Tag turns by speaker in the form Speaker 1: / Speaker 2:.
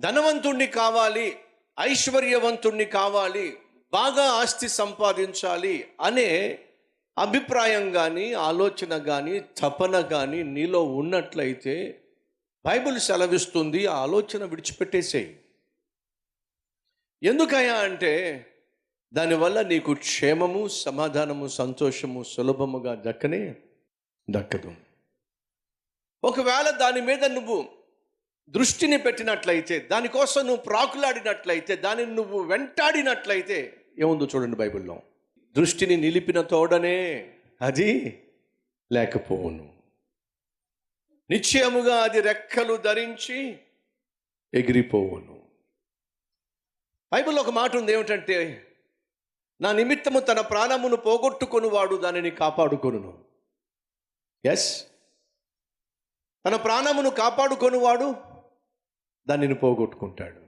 Speaker 1: ధనవంతుణ్ణి కావాలి ఐశ్వర్యవంతుణ్ణి కావాలి బాగా ఆస్తి సంపాదించాలి అనే అభిప్రాయం కానీ ఆలోచన కానీ తపన కానీ నీలో ఉన్నట్లయితే బైబిల్ సెలవిస్తుంది ఆ ఆలోచన విడిచిపెట్టేసేయి. ఎందుకయ్యా అంటే దానివల్ల నీకు క్షేమము సమాధానము సంతోషము సులభముగా దక్కనే దక్కదు. ఒకవేళ దాని మీద నువ్వు దృష్టిని పెట్టినట్లయితే దానికోసం నువ్వు ప్రాకులాడినట్లయితే దానిని నువ్వు వెంటాడినట్లయితే ఏముందో చూడండి బైబిల్లో. దృష్టిని నిలిపిన తోడనే అది లేకపోవును. నిశ్చయముగా అది రెక్కలు ధరించి ఎగిరిపోవును. బైబిల్లో ఒక మాట ఉంది ఏమిటంటే నా నిమిత్తము తన ప్రాణమును పోగొట్టుకొని వాడు దానిని కాపాడుకొనును. ఎస్ తన ప్రాణమును కాపాడుకొని వాడు దానిని పోగొట్టుకుంటాడు.